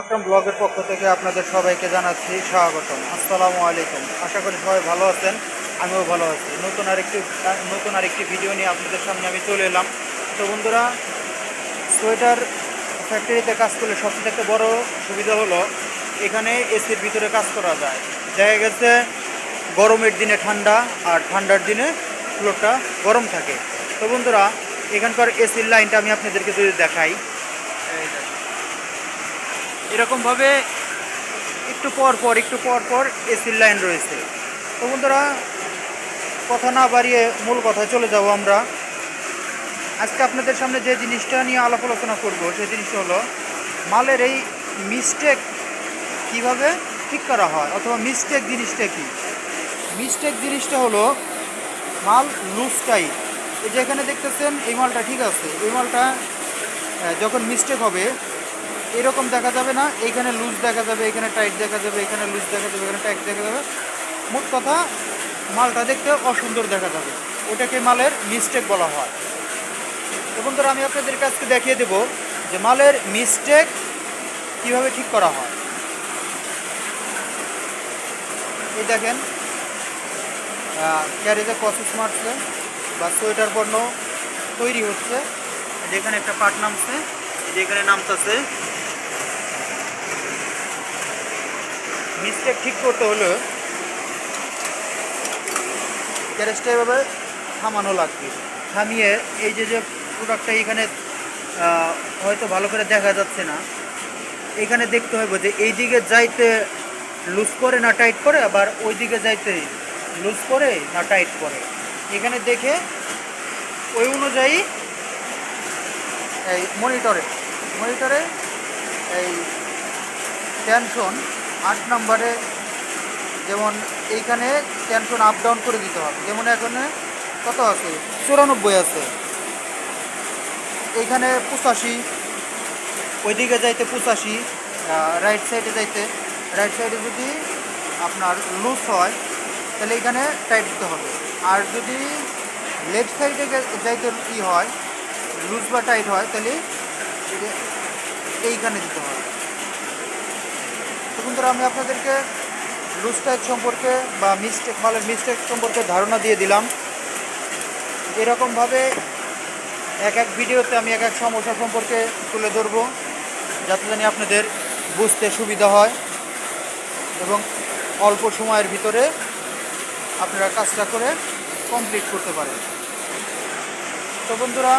আকরাম ব্লগের পক্ষ থেকে আপনাদের সবাইকে জানাচ্ছি স্বাগতম। আসসালামু আলাইকুম। আশা করি সবাই ভালো আছেন, আমিও ভালো আছি। নতুন আরেকটি নতুন আরেকটি ভিডিও নিয়ে আপনাদের সামনে আমি চলে এলাম। তো বন্ধুরা, সোয়েটার ফ্যাক্টরিতে কাজ করলে সবচেয়ে একটা বড় সুবিধা হলো, এখানে এসির ভিতরে কাজ করা যায়। দেখা গেছে, গরমের দিনে ঠান্ডা আর ঠান্ডার দিনে ফ্লোরটা গরম থাকে। তো বন্ধুরা, এখানকার এসির লাইনটা আমি আপনাদেরকে যদি দেখাই। এরকমভাবে একটু পর পর, একটু পর পর এসির লাইন রয়েছে। তো বন্ধুরা, কথা না বাড়িয়ে মূল কথায় চলে যাব আমরা। আজকে আপনাদের সামনে যে জিনিসটা নিয়ে আলাপ আলোচনা করব সেই জিনিসটা হলো মালের এই মিস্টেক কীভাবে ঠিক করা হয়, অথবা মিস্টেক জিনিসটা কি? মিস্টেক জিনিসটা হলো মাল লুজ টাইট এই যে এখানে দেখতেছেন, এই মালটা ঠিক আছে। এই মালটা যখন মিস্টেক হবে এরকম দেখা যাবে না। এইখানে লুজ দেখা যাবে, এখানে টাইট দেখা যাবে, এখানে লুজ দেখা যাবে, এখানে টাইট দেখা যাবে। মোট কথা, মালটা দেখতে অসুন্দর দেখা যাবে। ওটাকে মালের মিস্টেক বলা হয়। তো বন্ধুরা, আমি আপনাদের কাছকে দেখিয়ে দেব যে মালের মিস্টেক কীভাবে ঠিক করা হয়। এই দেখেন ক্যারেজে প্রসেস মারছে বা সোয়েটার পণ্য তৈরি হচ্ছে। যেখানে একটা পার্ট নামছে যেখানে নামতেছে। মিস্টেক ঠিক করতে হলে গ্যারেজটা এভাবে থামানো লাগবে। থামিয়ে এই যে যে প্রোডাক্টটা এখানে হয়তো ভালো করে দেখা যাচ্ছে না। এখানে দেখতে হবে যে এই দিকে যাইতে লুজ করে না টাইট করে, আবার ওই দিকে যাইতে লুজ করে না টাইট করে। এখানে দেখে ওই অনুযায়ী এই মনিটরে মনিটরে এই টেনশন আট নম্বরে। যেমন এইখানে টেনশন আপ ডাউন করে দিতে হবে। যেমন এখানে কত আছে? চুরানব্বই আছে। এইখানে পঁচাশি। ওইদিকে যাইতে পঁচাশি। রাইট সাইডে যাইতে। রাইট সাইডে যদি আপনার লুজ হয়, তাহলে এখানে টাইট দিতে হবে। আর যদি লেফট সাইডে যাইতে ই হয় লুজ বা টাইট হয়, তাহলে এই এইখানে দিতে হবে। তো বন্ধুরা, আমি আপনাদেরকে লুজ সম্পর্কে বা মিস্টেক মালের মিস্টেক সম্পর্কে ধারণা দিয়ে দিলাম। এরকমভাবে এক এক ভিডিওতে আমি এক এক সমস্যা সম্পর্কে তুলে ধরবো, যাতে জানি আপনাদের বুঝতে সুবিধা হয় এবং অল্প সময়ের ভিতরে আপনারা কাজটা করে কমপ্লিট করতে পারেন। তো বন্ধুরা,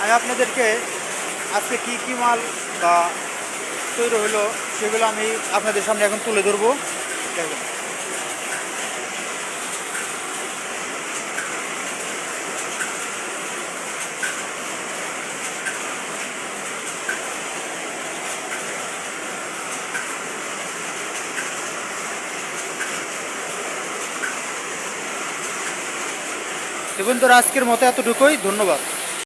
আমি আপনাদেরকে আজকে কী কী মাল বা তৈরি হলো সেগুলো আমি আপনাদের সামনে এখন তুলে ধরবো। দেখুন। বন্ধুরা আজকের মতো এতটুকুই। ধন্যবাদ।